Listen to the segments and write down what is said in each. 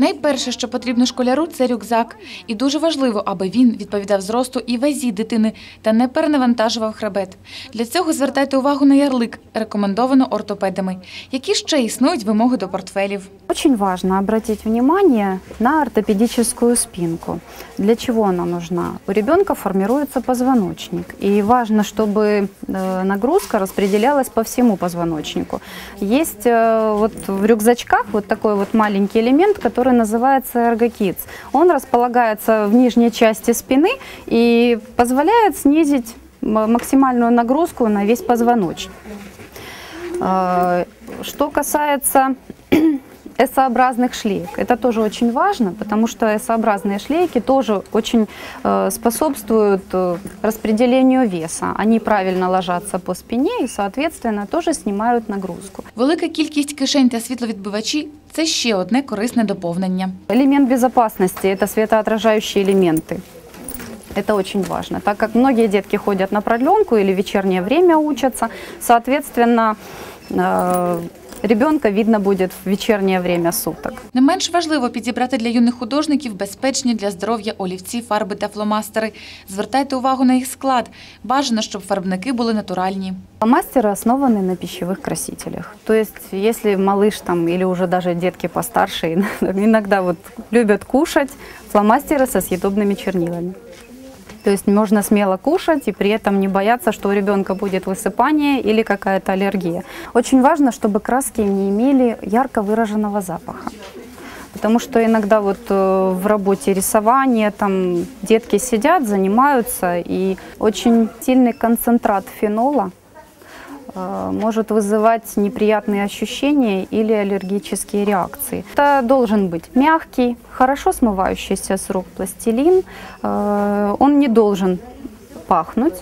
Найперше, що потрібно школяру, це рюкзак. І дуже важливо, аби він відповідав зросту і вазі дитини та не перенавантажував хребет. Для цього звертайте увагу на ярлик, рекомендовано ортопедами. Які ще існують вимоги до портфелів? Очень важно обратить внимание на ортопедическую спинку. Для чего она нужна? У ребенка формируется позвоночник, и важно, чтобы э, нагрузка распределялась по всему позвоночнику. Есть э, вот в рюкзачках вот такой вот маленький элемент, который называется эргокидс. Он располагается в нижней части спины и позволяет снизить максимальную нагрузку на весь позвоночник. Э, Что касается S-образных шлейк. Это тоже очень важно, потому что S-образные шлейки тоже очень э, способствуют э, распределению веса. Они правильно ложатся по спине и, соответственно, тоже снимают нагрузку. Велика кількість кишень та світловідбивачі це ще одне корисне доповнення. Элемент безопасности – это светоотражающие элементы. Это очень важно, так как многие детки ходят на продленку или в вечернее время учатся, соответственно, э, ребенка видно будет в вечернее время суток. Не менш важливо підібрати для юних художників безпечні для здоров'я олівці, фарби та фломастери. Звертайте увагу на їх склад. Бажано, щоб фарбники були натуральні. Фломастеры основаны на пищевых красителях. То есть, если малыш там или уже даже детки постарше иногда вот любят кушать, фломастеры со съедобными чернилами. То есть можно смело кушать и при этом не бояться, что у ребенка будет высыпание или какая-то аллергия. Очень важно, чтобы краски не имели ярко выраженного запаха. Потому что иногда вот э, в работе рисования там детки сидят, занимаются, и очень сильный концентрат фенола может вызывать неприятные ощущения или аллергические реакции. Это должен быть мягкий, хорошо смывающийся с рук пластилин. Э, Он не должен пахнуть.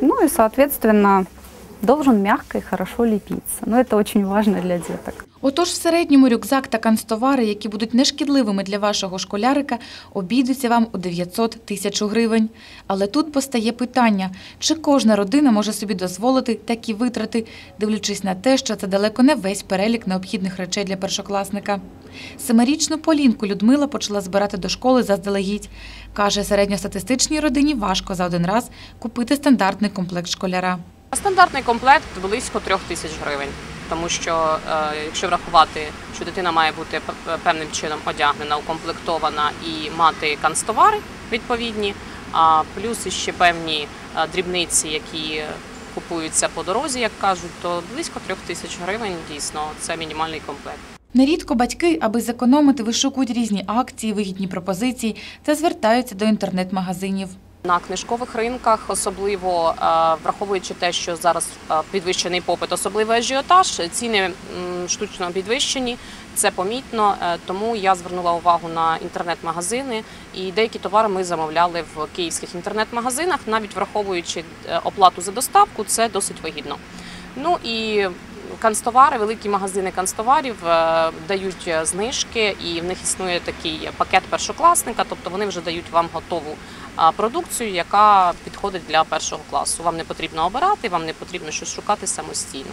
Ну и, соответственно, должен мягко и хорошо лепиться. Но это очень важно для деток. Отож, в середньому рюкзак та канцтовари, які будуть нешкідливими для вашого школярика, обійдуться вам у 900 тисяч гривень. Але тут постає питання, чи кожна родина може собі дозволити такі витрати, дивлячись на те, що це далеко не весь перелік необхідних речей для першокласника. Семирічну Полінку Людмила почала збирати до школи заздалегідь. Каже, середньостатистичній родині важко за один раз купити стандартний комплект школяра. Стандартний комплект близько трьох тисяч гривень, тому що е, якщо врахувати, що дитина має бути певним чином одягнена, укомплектована і мати канцтовари відповідні, а плюс іще певні е, дрібниці, які купуються по дорозі, як кажуть, то близько трьох тисяч гривень дійсно це мінімальний комплект. Нерідко батьки, аби зекономити, вишукують різні акції, вигідні пропозиції та звертаються до інтернет-магазинів. На книжкових ринках, особливо е, враховуючи те, що зараз е, підвищений попит, особливий ажіотаж, ціни штучно підвищені, це помітно. Е, Тому я звернула увагу на інтернет-магазини, і деякі товари ми замовляли в київських інтернет-магазинах, навіть враховуючи оплату за доставку, це досить вигідно. Ну і канцтовари, великі магазини канцтоварів е, дають е, знижки, і в них існує такий пакет першокласника, тобто вони вже дають вам готову продукцію, яка підходить для першого класу. Вам не потрібно обирати, вам не потрібно щось шукати самостійно.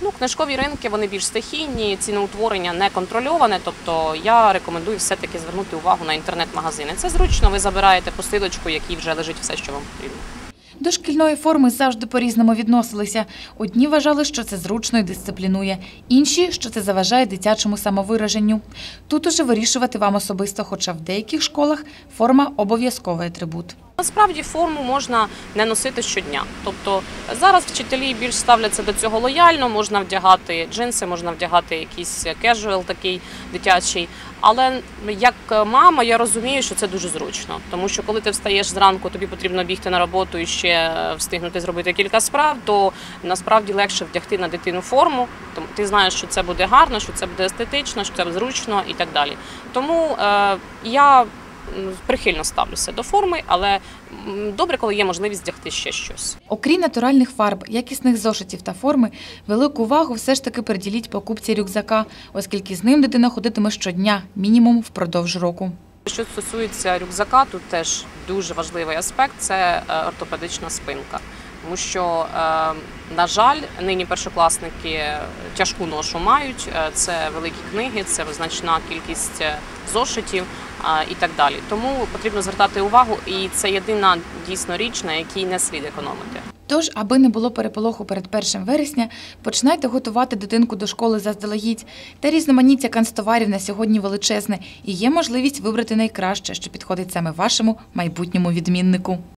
Ну, книжкові ринки вони більш стихійні, ціноутворення не контрольоване. Тобто я рекомендую все-таки звернути увагу на інтернет-магазини. Це зручно, ви забираєте посилочку, якій вже лежить все, що вам потрібно. До шкільної форми завжди по-різному відносилися. Одні вважали, що це зручно і дисциплінує, інші, що це заважає дитячому самовираженню. Тут уже вирішувати вам особисто, хоча в деяких школах форма обов'язковий атрибут. Насправді форму можна не носити щодня. Тобто зараз вчителі більш ставляться до цього лояльно, можна вдягати джинси, можна вдягати якийсь кежуал такий дитячий. Але як мама я розумію, що це дуже зручно, тому що коли ти встаєш зранку, тобі потрібно бігти на роботу і ще встигнути зробити кілька справ, то насправді легше вдягти на дитину форму. Тому ти знаєш, що це буде гарно, що це буде естетично, що це зручно і так далі. Тому е, я прихильно ставлюся до форми, але добре, коли є можливість вдягти ще щось. Окрім натуральних фарб, якісних зошитів та форми, велику увагу все ж таки приділіть покупці рюкзака, оскільки з ним дитина ходитиме щодня, мінімум впродовж року. Що стосується рюкзака, тут теж дуже важливий аспект це е, ортопедична спинка. тому що, е, на жаль, нині першокласники тяжку ношу мають. Е, Це великі книги, це значна кількість зошитів і так далі. Тому потрібно звертати увагу, і це єдина дійсно річ, на якій не слід економити. Тож, аби не було переполоху перед 1 вересня, починайте готувати дитинку до школи заздалегідь. Та різноманіття канцтоварів на сьогодні величезне і є можливість вибрати найкраще, що підходить саме вашому майбутньому відміннику.